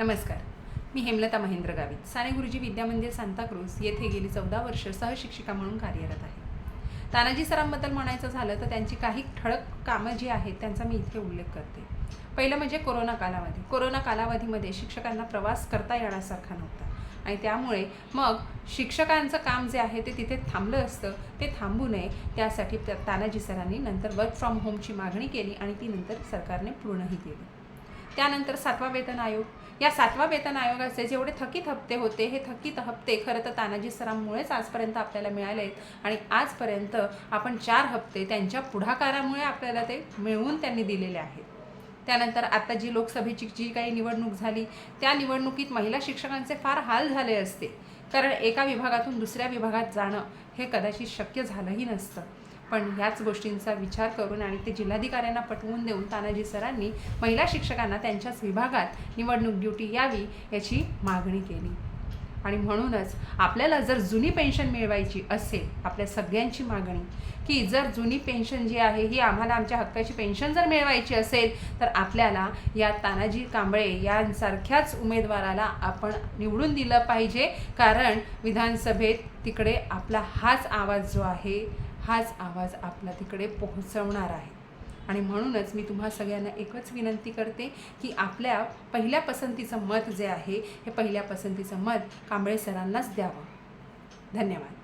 नमस्कार. मी हेमलता महेंद्र गावित. साने गुरुजी विद्यामंदिर सांताक्रूज येथे गेली चौदा वर्ष सहशिक्षिका म्हणून कार्यरत आहे. तानाजी सरांबद्दल म्हणायचं झालं तर त्यांची काही ठळक कामं जी आहेत त्यांचा मी इथे उल्लेख करते. पहिलं म्हणजे कोरोना कालावधी. कोरोना कालावधीमध्ये शिक्षकांना प्रवास करता येण्यासारखा नव्हता. आणि त्यामुळे मग शिक्षकांचं काम जे आहे ते तिथे थांबलं असतं ते थांबू नये त्यासाठी तानाजी सरांनी नंतर वर्क फ्रॉम होमची मागणी केली आणि ती नंतर सरकारने पूर्णही केली. त्यानंतर सातवा वेतन आयोग. या सातवा वेतन आयोगाचे जेवढे थकीत हप्ते होते हे थकीत हप्ते खरं तर तानाजी सरांमुळेच आजपर्यंत आपल्याला मिळाले आहेत. आणि आजपर्यंत आपण चार हप्ते त्यांच्या पुढाकारामुळे आपल्याला ते मिळवून त्यांनी दिलेले आहेत. त्यानंतर आता जी लोकसभेची जी काही निवडणूक झाली त्या निवडणुकीत महिला शिक्षकांचे फार हाल झाले असते. कारण एका विभागातून दुसऱ्या विभागात जाणं हे कदाचित शक्य झालंही नसतं. पण ह्याच गोष्टींचा विचार करून आणि ते जिल्हाधिकाऱ्यांना पटवून देऊन तानाजी सरांनी महिला शिक्षकांना त्यांच्याच विभागात निवडणूक ड्युटी यावी याची मागणी केली. आणि म्हणूनच आपल्याला जर जुनी पेन्शन मिळवायची असेल आपल्या सगळ्यांची मागणी की जर जुनी पेन्शन जी आहे ही आम्हाला आमच्या हक्काची पेन्शन जर मिळवायची असेल तर आपल्याला या तानाजी कांबळे यांसारख्याच उमेदवाराला आपण निवडून दिलं पाहिजे. कारण विधानसभेत तिकडे आपला हाच आवाज जो आहे हाच आवाज आपला तिकडे पोहोचवणार आहे. आणि म्हणूनच मी तुम्हा सगळ्यांना एकच विनंती करते की आपल्या पहिल्या पसंतीचं मत जे आहे हे पहिल्या पसंतीचं मत कांबळे सरांनाच द्यावं. धन्यवाद.